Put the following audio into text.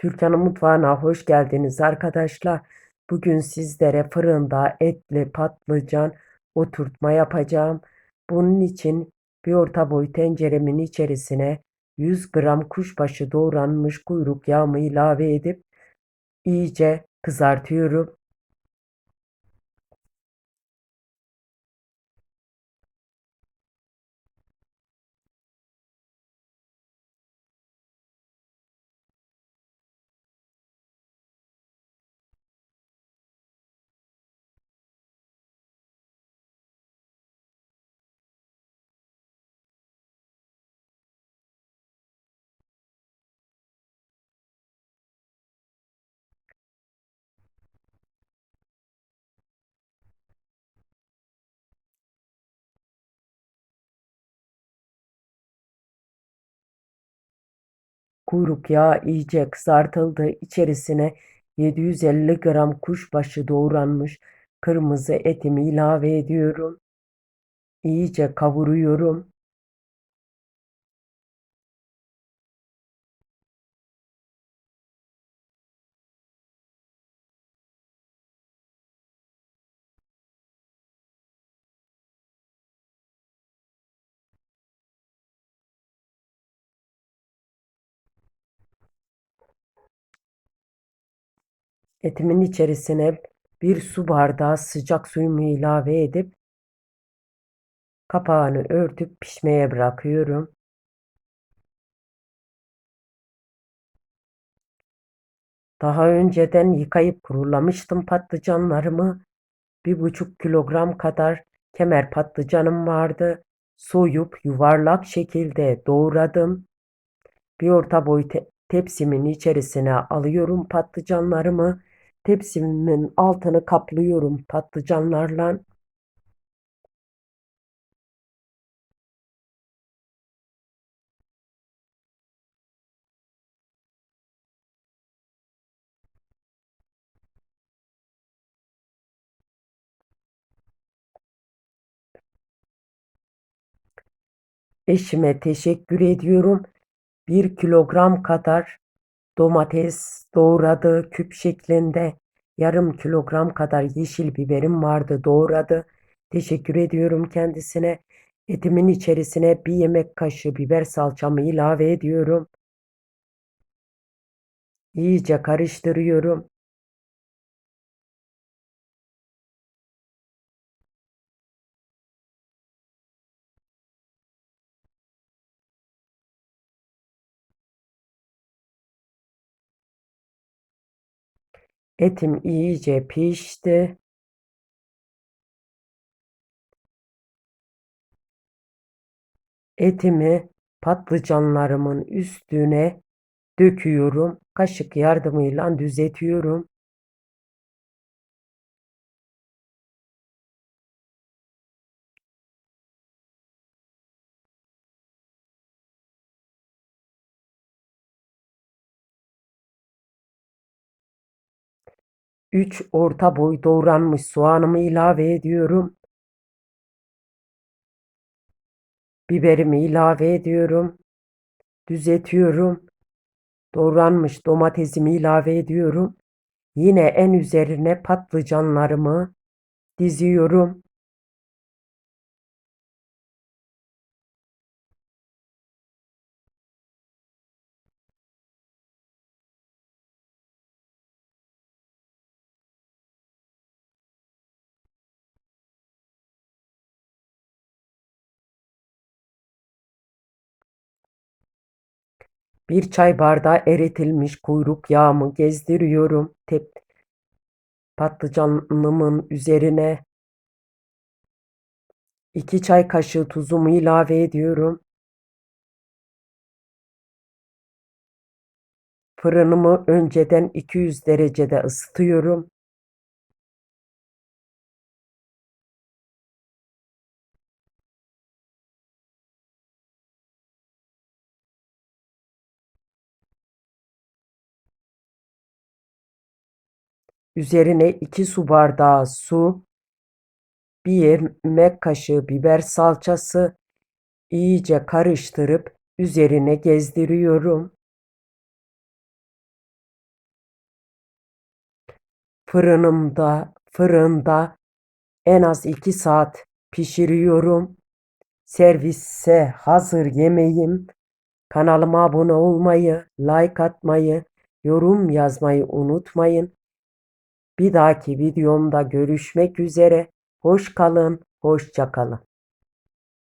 Türkan'ın mutfağına hoş geldiniz arkadaşlar. Bugün sizlere fırında etli patlıcan oturtma yapacağım. Bunun için bir orta boy tenceremin içerisine 100 gram kuşbaşı doğranmış kuyruk yağımı ilave edip iyice kızartıyorum. Kuyruk yağı iyice kızartıldı. İçerisine 750 gram kuşbaşı doğranmış kırmızı etimi ilave ediyorum. İyice kavuruyorum. Etimin içerisine bir su bardağı sıcak suyumu ilave edip kapağını örtüp pişmeye bırakıyorum. Daha önceden yıkayıp kurulamıştım patlıcanlarımı. Bir buçuk kilogram kadar kemer patlıcanım vardı. Soyup yuvarlak şekilde doğradım. Bir orta boy te tepsimin içerisine alıyorum patlıcanlarımı. Tepsimin altını kaplıyorum patlıcanlarla. Eşime teşekkür ediyorum. Bir kilogram kadar domates doğradı küp şeklinde. Yarım kilogram kadar yeşil biberim vardı doğradı. Teşekkür ediyorum kendisine. Etimin içerisine bir yemek kaşığı biber salçamı ilave ediyorum. İyice karıştırıyorum. Etim iyice pişti. Etimi patlıcanlarımın üstüne döküyorum. Kaşık yardımıyla düzetiyorum. 3 orta boy doğranmış soğanımı ilave ediyorum. Biberimi ilave ediyorum. Düzetiyorum. Doğranmış domatesimi ilave ediyorum. Yine en üzerine patlıcanlarımı diziyorum. Bir çay bardağı eritilmiş kuyruk yağımı gezdiriyorum tep patlıcanımın üzerine. 2 çay kaşığı tuzumu ilave ediyorum. Fırınımı önceden 200 derecede ısıtıyorum. Üzerine 2 su bardağı su, bir yemek kaşığı biber salçası iyice karıştırıp üzerine gezdiriyorum. fırınımda, fırında en az 2 saat pişiriyorum. Servise hazır yemeğim. Kanalıma abone olmayı, like atmayı, yorum yazmayı unutmayın. Bir dahaki videomda görüşmek üzere. Hoş kalın, hoşça kalın.